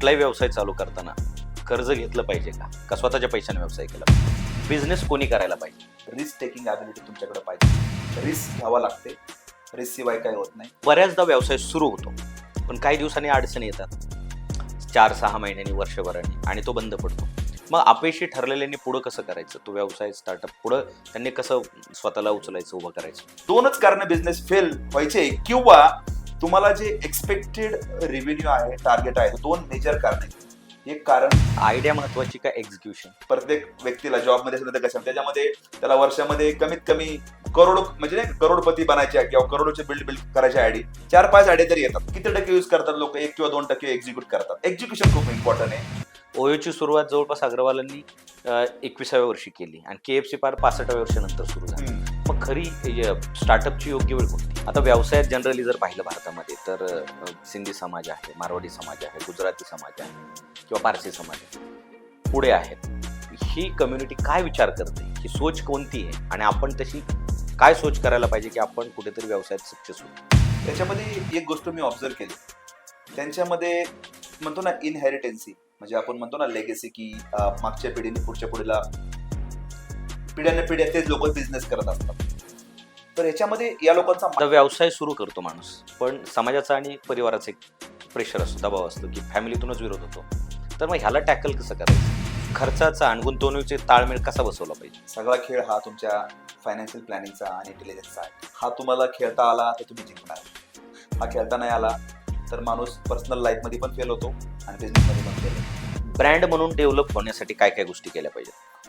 कुठलाही व्यवसाय चालू करताना कर्ज घेतलं पाहिजे का? का स्वतःच्या पैशाने व्यवसाय केला पाहिजे? बिझनेस कोणी करायला पाहिजे? रिस्क टेकिंग ॲबिलिटी तुमच्याकडे पाहिजे. रिस्क घ्यावा लागते. रिस्क शिवाय काही होत नाही. बऱ्याचदा व्यवसाय सुरू होतो पण काही दिवसांनी अडचणी येतात. चार सहा महिन्यांनी वर्षभराने आणि तो बंद पडतो. मग अपयशी ठरलेल्यांनी पुढं कसं करायचं? तो व्यवसाय स्टार्टअप पुढं त्यांनी कसं स्वतःला उचलायचं उभं करायचं? दोनच कारण बिझनेस फेल व्हायचे किंवा तुम्हाला जे एक्सपेक्टेड रेव्हेन्यू आहे टार्गेट आहे दोन मेजर कारण. आहेत एक कारण आयडिया महत्वाची का एक्झिक्युशन प्रत्येक व्यक्तीला जॉबमध्ये तर कशा त्याच्यामध्ये त्याला वर्षामध्ये कमीत कमी करोड म्हणजे करोडपती बनायचे आहे किंवा करोडोचे बिल्ड बिल्ड करायचे आयडी चार पाच आयडिया तरी येतात. किती टक्के यूज करतात लोक? एक किंवा दोन टक्के एक्झिक्यूट करतात. एक्झिक्युशन खूप इम्पॉर्टंट आहे. ओयोची सुरुवात जवळपास अग्रवालांनी एकविसाव्या वर्षी केली आणि के एफ सी पार पासष्टाव्या वर्षानंतर सुरू झाली. मग खरी स्टार्टअपची योग्य वेळ कोणती? आता व्यवसायात जनरली जर पाहिलं भारतामध्ये तर सिंधी समाज आहे मारवाडी समाज आहे गुजराती समाज आहे किंवा पारसी समाज आहे पुढे आहेत. ही कम्युनिटी काय विचार करते? ही सोच कोणती आहे? आणि आपण तशी काय सोच करायला पाहिजे की आपण कुठेतरी व्यवसायात सक्सेस होऊ? त्याच्यामध्ये एक गोष्ट मी ऑब्झर्व केली. त्यांच्यामध्ये म्हणतो ना इनहेरिटेन्सी म्हणजे आपण म्हणतो ना लेगेसी की मागच्या पिढीने पुढच्या पिढीला पिढ्याने पिढ्या तेच लोक बिझनेस करत असतात. तर याच्यामध्ये या लोकांचा व्यवसाय सुरू करतो माणूस. पण समाजाचा आणि परिवाराचा एक प्रेशर असतो दबाव असतो की फॅमिलीतूनच विरोध होतो. तर मग ह्याला टॅकल कसं करायचं? खर्चाचा आणि गुंतवणुकीचे ताळमेळ कसा बसवला पाहिजे? सगळा खेळ हा तुमच्या फायनान्शियल प्लॅनिंगचा आणि इंटेलिजन्सचा आहे. हा तुम्हाला खेळता आला तर तुम्ही जिंकणार. हा खेळता नाही आला तर माणूस पर्सनल लाईफमध्ये पण फेल होतो आणि बिझनेसमध्ये पण फेल होतो. ब्रँड म्हणून डेव्हलप होण्यासाठी काय काय गोष्टी केल्या पाहिजेत?